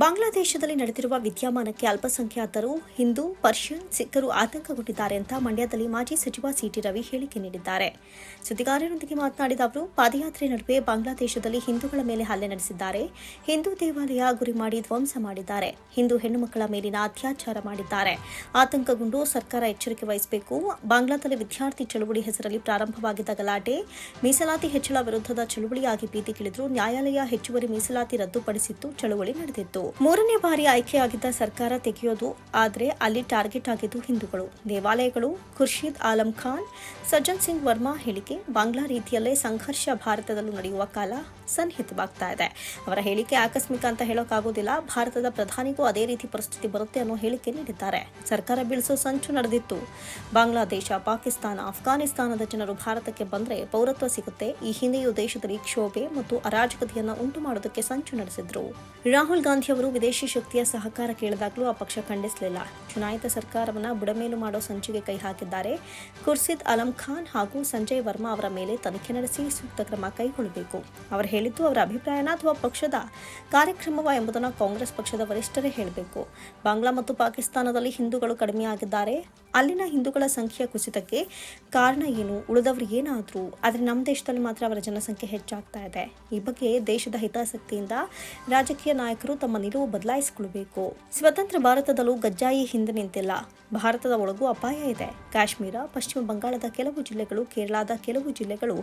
ಬಾಂಗ್ಲಾದೇಶದಲ್ಲಿ ನಡೆದಿರುವ ವಿದ್ಯಮಾನಕ್ಕೆ ಅಲ್ಪಸಂಖ್ಯಾತರು, ಹಿಂದೂ, ಪರ್ಷಿಯನ್, ಸಿಖ್ಖರು ಆತಂಕಗೊಂಡಿದ್ದಾರೆ ಅಂತ ಮಂಡ್ಯದಲ್ಲಿ ಮಾಜಿ ಸಚಿವ ಸಿಟಿ ರವಿ ಹೇಳಿಕೆ ನೀಡಿದ್ದಾರೆ. ಸುದ್ದಿಗಾರರೊಂದಿಗೆ ಮಾತನಾಡಿದ ಅವರು, ಪಾದಯಾತ್ರೆ ನಡುವೆ ಬಾಂಗ್ಲಾದೇಶದಲ್ಲಿ ಹಿಂದೂಗಳ ಮೇಲೆ ಹಲ್ಲೆ ನಡೆಸಿದ್ದಾರೆ. ಹಿಂದೂ ದೇವಾಲಯ ಗುರಿ ಮಾಡಿ ಧ್ವಂಸ ಮಾಡಿದ್ದಾರೆ. ಹಿಂದೂ ಹೆಣ್ಣು ಮಕ್ಕಳ ಮೇಲಿನ ಅತ್ಯಾಚಾರ ಮಾಡಿದ್ದಾರೆ. ಆತಂಕಗೊಂಡು ಸರ್ಕಾರ ಎಚ್ಚರಿಕೆ ವಹಿಸಬೇಕು. ಬಾಂಗ್ಲಾದಲ್ಲಿ ವಿದ್ಯಾರ್ಥಿ ಚಳುವಳಿ ಹೆಸರಲ್ಲಿ ಪ್ರಾರಂಭವಾಗಿದ್ದ ಗಲಾಟೆ, ಮೀಸಲಾತಿ ಹೆಚ್ಚಳ ವಿರುದ್ಧದ ಚಳುವಳಿಯಾಗಿ ಬೀದಿಗಿಳಿದ್ರು ನ್ಯಾಯಾಲಯ ಹೆಚ್ಚುವರಿ ಮೀಸಲಾತಿ ರದ್ದುಪಡಿಸಿತ್ತು, ಚಳುವಳಿ ನಡೆದಿತ್ತು. ಮೂರನೇ ಬಾರಿ ಆಯ್ಕೆಯಾಗಿದ್ದ ಸರ್ಕಾರ ತೆಗೆಯೋದು, ಆದರೆ ಅಲ್ಲಿ ಟಾರ್ಗೆಟ್ ಆಗಿದ್ದು ಹಿಂದೂಗಳು. ದೇವಾಲಯಗಳು, ಖುರ್ಷಿದ್ ಆಲಂ ಖಾನ್, ಸಜ್ಜನ್ ಸಿಂಗ್ ವರ್ಮಾ ಹೇಳಿಕೆ ಬಾಂಗ್ಲಾ ರೀತಿಯಲ್ಲೇ ಸಂಘರ್ಷ ಭಾರತದಲ್ಲೂ ನಡೆಯುವ ಕಾಲ ಸನ್ನಿಹಿತವಾಗ್ತಾ ಇದೆ. ಅವರ ಹೇಳಿಕೆ ಆಕಸ್ಮಿಕ ಅಂತ ಹೇಳೋಕ್ಕಾಗೋದಿಲ್ಲ ಭಾರತದ ಪ್ರಧಾನಿಗೂ ಅದೇ ರೀತಿ ಪರಿಸ್ಥಿತಿ ಬರುತ್ತೆ ಅನ್ನೋ ಹೇಳಿಕೆ ನೀಡಿದ್ದಾರೆ. ಸರ್ಕಾರ ಬೀಳಿಸೋ ಸಂಚು ನಡೆದಿತ್ತು. ಬಾಂಗ್ಲಾದೇಶ, ಪಾಕಿಸ್ತಾನ ಅಫ್ಘಾನಿಸ್ತಾನದ ಜನರು ಭಾರತಕ್ಕೆ ಬಂದ್ರೆ ಪೌರತ್ವ ಸಿಗುತ್ತೆ. ಈ ಹಿಂದೆಯೂ ದೇಶದಲ್ಲಿ ಕ್ಷೋಭೆ ಮತ್ತು ಅರಾಜಕತೆಯನ್ನು ಉಂಟು ಮಾಡೋದಕ್ಕೆ ಸಂಚು ನಡೆಸಿದ್ರು. ರಾಹುಲ್ ಗಾಂಧಿ ಅವರು ವಿದೇಶಿ ಶಕ್ತಿಯ ಸಹಕಾರ ಕೇಳಿದಾಗಲೂ ಆ ಪಕ್ಷ ಖಂಡಿಸಲಿಲ್ಲ. ಚುನಾಯಿತ ಸರ್ಕಾರವನ್ನ ಬುಡಮೇಲು ಮಾಡೋ ಸಂಚಿಗೆ ಕೈ ಹಾಕಿದ್ದಾರೆ. ಖುರ್ಸಿದ್ ಅಲಂ ಖಾನ್ ಹಾಗೂ ಸಂಜಯ್ ವರ್ಮಾ ಅವರ ಮೇಲೆ ತನಿಖೆ ನಡೆಸಿ ಸೂಕ್ತ ಕ್ರಮ ಕೈಗೊಳ್ಳಬೇಕು. ಅವರು ಹೇಳಿದ್ದು ಅವರ ಅಭಿಪ್ರಾಯನ ಅಥವಾ ಪಕ್ಷದ ಕಾರ್ಯಕ್ರಮವ ಎಂಬುದನ್ನು ಕಾಂಗ್ರೆಸ್ ಪಕ್ಷದ ವರಿಷ್ಠರೇ ಹೇಳಬೇಕು. ಬಾಂಗ್ಲಾ ಮತ್ತು ಪಾಕಿಸ್ತಾನದಲ್ಲಿ ಹಿಂದೂಗಳು ಕಡಿಮೆಯಾಗಿದ್ದಾರೆ. ಅಲ್ಲಿನ ಹಿಂದೂಗಳ ಸಂಖ್ಯೆಯ ಕುಸಿತಕ್ಕೆ ಕಾರಣ ಏನು? ಉಳಿದವರು ಏನಾದರೂ? ಆದರೆ ನಮ್ಮ ದೇಶದಲ್ಲಿ ಮಾತ್ರ ಅವರ ಜನಸಂಖ್ಯೆ ಹೆಚ್ಚಾಗ್ತಾ ಇದೆ. ಈ ಬಗ್ಗೆ ದೇಶದ ಹಿತಾಸಕ್ತಿಯಿಂದ ರಾಜಕೀಯ ನಾಯಕರು ತಮ್ಮ ನಿಲುವು ಬದಲಾಯಿಸಿಕೊಳ್ಳಬೇಕು ಸ್ವತಂತ್ರ ಭಾರತದಲ್ಲೂ ಗಜ್ಜಾಯಿ ಹಿಂದೆ ನಿಂತಿಲ್ಲ. ಭಾರತದ ಒಳಗೂ ಅಪಾಯ ಇದೆ. ಕಾಶ್ಮೀರ, ಪಶ್ಚಿಮ ಬಂಗಾಳದ ಕೆಲವು ಜಿಲ್ಲೆಗಳು, ಕೇರಳದ ಕೆಲವು ಜಿಲ್ಲೆಗಳು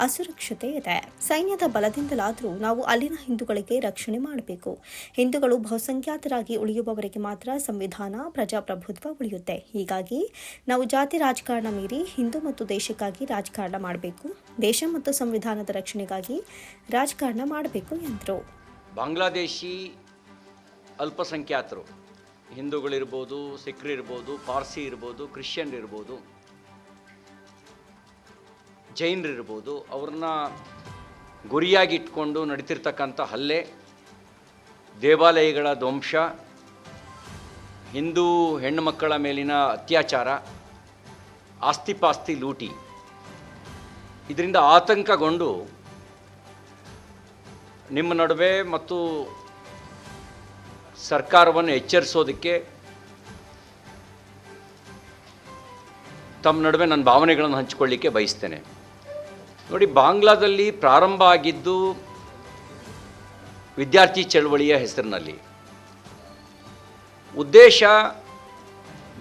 ಅಸುರಕ್ಷತೆ ಇದೆ. ಸೈನ್ಯದ ಬಲದಿಂದಲಾದರೂ ನಾವು ಅಲ್ಲಿನ ಹಿಂದೂಗಳಿಗೆ ರಕ್ಷಣೆ ಮಾಡಬೇಕು. ಹಿಂದೂಗಳು ಬಹುಸಂಖ್ಯಾತರಾಗಿ ಉಳಿಯುವವರೆಗೆ ಮಾತ್ರ ಸಂವಿಧಾನ, ಪ್ರಜಾಪ್ರಭುತ್ವ ಉಳಿಯುತ್ತೆ. ಹೀಗಾಗಿ ನಾವು ಜಾತಿ ರಾಜಕಾರಣ ಮೀರಿ ಹಿಂದೂ ಮತ್ತು ದೇಶಕ್ಕಾಗಿ ರಾಜಕಾರಣ ಮಾಡಬೇಕು. ದೇಶ ಮತ್ತು ಸಂವಿಧಾನದ ರಕ್ಷಣೆಗಾಗಿ ರಾಜಕಾರಣ ಮಾಡಬೇಕು ಎಂದರು. ಬಾಂಗ್ಲಾದೇಶಿ ಅಲ್ಪಸಂಖ್ಯಾತರು. ಹಿಂದೂಗಳಿರ್ಬೋದು, ಸಿಖ್ರಿರ್ಬೋದು, ಪಾರ್ಸಿ ಇರ್ಬೋದು ಕ್ರಿಶ್ಚಿಯನ್ ಇರ್ಬೋದು ಜೈನರಿರ್ಬೋದು, ಅವ್ರನ್ನ ಗುರಿಯಾಗಿ ಇಟ್ಕೊಂಡು ನಡೀತಿರ್ತಕ್ಕಂಥ ಹಲ್ಲೆ, ದೇವಾಲಯಗಳ ಧ್ವಂಸ, ಹಿಂದೂ ಹೆಣ್ಣುಮಕ್ಕಳ ಮೇಲಿನ ಅತ್ಯಾಚಾರ, ಆಸ್ತಿಪಾಸ್ತಿ ಲೂಟಿ. ಇದರಿಂದ ಆತಂಕಗೊಂಡು ನಿಮ್ಮ ನಡುವೆ ಮತ್ತು ಸರ್ಕಾರವನ್ನು ಎಚ್ಚರಿಸೋದಕ್ಕೆ ತಮ್ಮ ನಡುವೆ ನನ್ನ ಭಾವನೆಗಳನ್ನು ಹಂಚಿಕೊಳ್ಳಿಕ್ಕೆ ಬಯಸ್ತೇನೆ. ನೋಡಿ, ಬಾಂಗ್ಲಾದಲ್ಲಿ ಪ್ರಾರಂಭ ಆಗಿದ್ದು ವಿದ್ಯಾರ್ಥಿ ಚಳವಳಿಯ ಹೆಸರಿನಲ್ಲಿ. ಉದ್ದೇಶ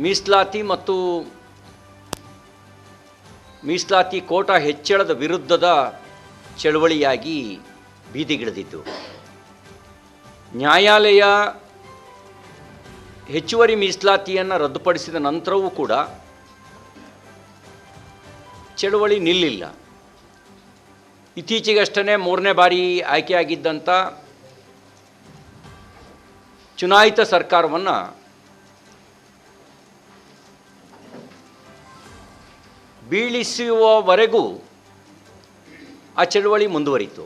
ಮೀಸಲಾತಿ ಮತ್ತು ಮೀಸಲಾತಿ ಕೋಟಾ ಹೆಚ್ಚಳದ ವಿರುದ್ಧದ ಚಳವಳಿಯಾಗಿ ಬೀದಿಗಿಳಿದಿದ್ದು. ನ್ಯಾಯಾಲಯ ಹೆಚ್ಚುವರಿ ಮೀಸಲಾತಿಯನ್ನು ರದ್ದುಪಡಿಸಿದ ನಂತರವೂ ಕೂಡ ಚಳುವಳಿ ನಿಲ್ಲಿಲ್ಲ. ಇತ್ತೀಚೆಗಷ್ಟೇ ಮೂರನೇ ಬಾರಿ ಆಯ್ಕೆಯಾಗಿದ್ದಂಥ ಚುನಾಯಿತ ಸರ್ಕಾರವನ್ನು ಬೀಳಿಸುವವರೆಗೂ ಆ ಚಳುವಳಿ ಮುಂದುವರಿತು.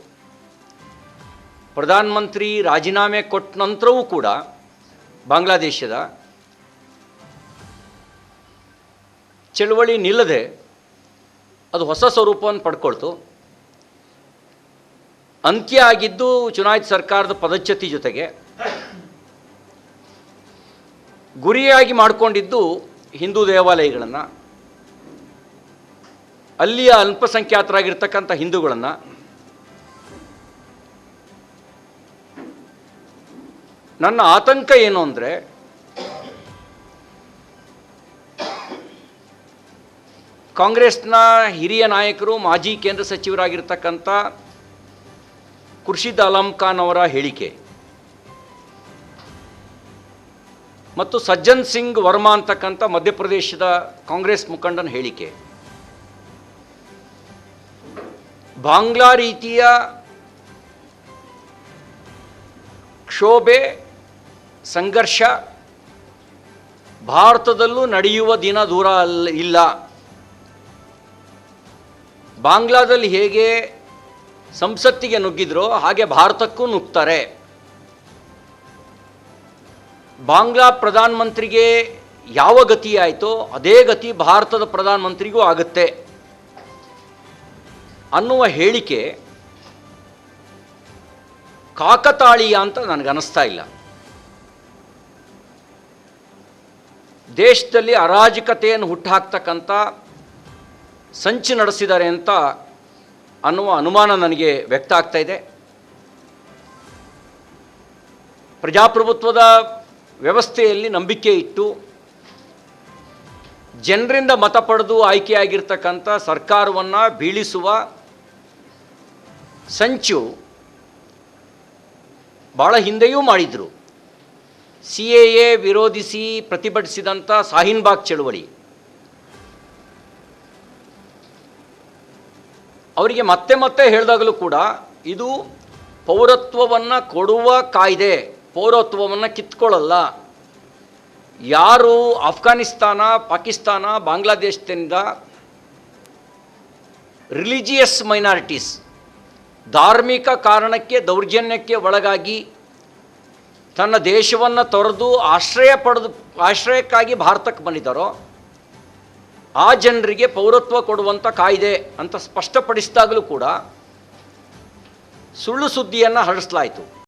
ಪ್ರಧಾನಮಂತ್ರಿ ರಾಜೀನಾಮೆ ಕೊಟ್ಟ ನಂತರವೂ ಕೂಡ ಬಾಂಗ್ಲಾದೇಶದ ಚಳುವಳಿ ನಿಲ್ಲದೆ ಅದು ಹೊಸ ಸ್ವರೂಪವನ್ನು ಪಡ್ಕೊಳ್ತು. ಅಂತ್ಯ ಆಗಿದ್ದು ಚುನಾಯಿತ ಸರ್ಕಾರದ ಪದಚ್ಯತಿ ಜೊತೆಗೆ ಗುರಿಯಾಗಿ ಮಾಡಿಕೊಂಡಿದ್ದು ಹಿಂದೂ ದೇವಾಲಯಗಳನ್ನು, ಅಲ್ಲಿಯ ಅಲ್ಪಸಂಖ್ಯಾತರಾಗಿರ್ತಕ್ಕಂಥ ಹಿಂದೂಗಳನ್ನು ನನ್ನ ಆತಂಕ ಏನು ಅಂದರೆ, ಕಾಂಗ್ರೆಸ್ನ ಹಿರಿಯ ನಾಯಕರು, ಮಾಜಿ ಕೇಂದ್ರ ಸಚಿವರಾಗಿರ್ತಕ್ಕಂಥ ಖುರ್ಷಿದ್ ಅಲಂ ಖಾನ್ ಅವರ ಹೇಳಿಕೆ. ಮತ್ತು ಸಜ್ಜನ್ ಸಿಂಗ್ ವರ್ಮಾ ಅಂತಕ್ಕಂಥ ಮಧ್ಯಪ್ರದೇಶದ ಕಾಂಗ್ರೆಸ್ ಮುಖಂಡನ ಹೇಳಿಕೆ. ಬಾಂಗ್ಲಾ ರೀತಿಯ ಕ್ಷೋಭೆ ಸಂಘರ್ಷ ಭಾರತದಲ್ಲೂ ನಡೆಯುವ ದಿನ ದೂರ ಅಲ್ಲ ಇಲ್ಲ. ಬಾಂಗ್ಲಾದಲ್ಲಿ ಹೇಗೆ ಸಂಸತ್ತಿಗೆ ನುಗ್ಗಿದ್ರೋ ಹಾಗೆ ಭಾರತಕ್ಕೂ ನುಗ್ತಾರೆ. ಬಾಂಗ್ಲಾ ಪ್ರಧಾನಮಂತ್ರಿಗೆ ಯಾವ ಗತಿ ಆಯಿತೋ ಅದೇ ಗತಿ ಭಾರತದ ಪ್ರಧಾನಮಂತ್ರಿಗೂ ಆಗುತ್ತೆ. ಅನ್ನುವ ಹೇಳಿಕೆ ಕಾಕತಾಳೀಯ ಅಂತ ನನಗನ್ನಿಸ್ತಾ ಇಲ್ಲ. ದೇಶದಲ್ಲಿ ಅರಾಜಕತೆಯನ್ನು ಹುಟ್ಟುಹಾಕ್ತಕ್ಕಂಥ ಸಂಚು ನಡೆಸಿದ್ದಾರೆ ಅಂತ ಅನ್ನುವ ಅನುಮಾನ ನನಗೆ ವ್ಯಕ್ತ ಆಗ್ತಾ ಇದೆ. ಪ್ರಜಾಪ್ರಭುತ್ವದ ವ್ಯವಸ್ಥೆಯಲ್ಲಿ ನಂಬಿಕೆ ಇಟ್ಟು ಜನರಿಂದ ಮತ ಪಡೆದು ಆಯ್ಕೆಯಾಗಿರ್ತಕ್ಕಂಥ ಸರ್ಕಾರವನ್ನು ಬೀಳಿಸುವ ಸಂಚು ಭಾಳ ಹಿಂದೆಯೂ ಮಾಡಿದರು. ಸಿ ಎ ಎ ವಿರೋಧಿಸಿ ಪ್ರತಿಭಟಿಸಿದಂಥ ಸಾಹಿನ್ಬಾಗ್ ಚಳುವಳಿ. ಅವರಿಗೆ ಮತ್ತೆ ಮತ್ತೆ ಹೇಳಿದಾಗಲೂ ಕೂಡ ಇದು ಪೌರತ್ವವನ್ನು ಕೊಡುವ ಕಾಯ್ದೆ, ಪೌರತ್ವವನ್ನು ಕಿತ್ಕೊಳ್ಳಲ್ಲ. ಯಾರು ಅಫ್ಘಾನಿಸ್ತಾನ ಪಾಕಿಸ್ತಾನ, ಬಾಂಗ್ಲಾದೇಶದಿಂದ ರಿಲಿಜಿಯಸ್ ಮೈನಾರಿಟೀಸ್, ಧಾರ್ಮಿಕ ಕಾರಣಕ್ಕೆ, ದೌರ್ಜನ್ಯಕ್ಕೆ ಒಳಗಾಗಿ ತನ್ನ ದೇಶವನ್ನು ತೊರೆದು ಆಶ್ರಯ ಪಡೆದು, ಆಶ್ರಯಕ್ಕಾಗಿ ಭಾರತಕ್ಕೆ ಬಂದಿದ್ದಾರೋ, ಆ ಜನರಿಗೆ ಪೌರತ್ವ ಕೊಡುವಂಥ ಕಾಯ್ದೆ ಅಂತ ಸ್ಪಷ್ಟಪಡಿಸಿದಾಗಲೂ ಕೂಡ ಸುಳ್ಳು ಸುದ್ದಿಯನ್ನು ಹರಡಿಸಲಾಯಿತು.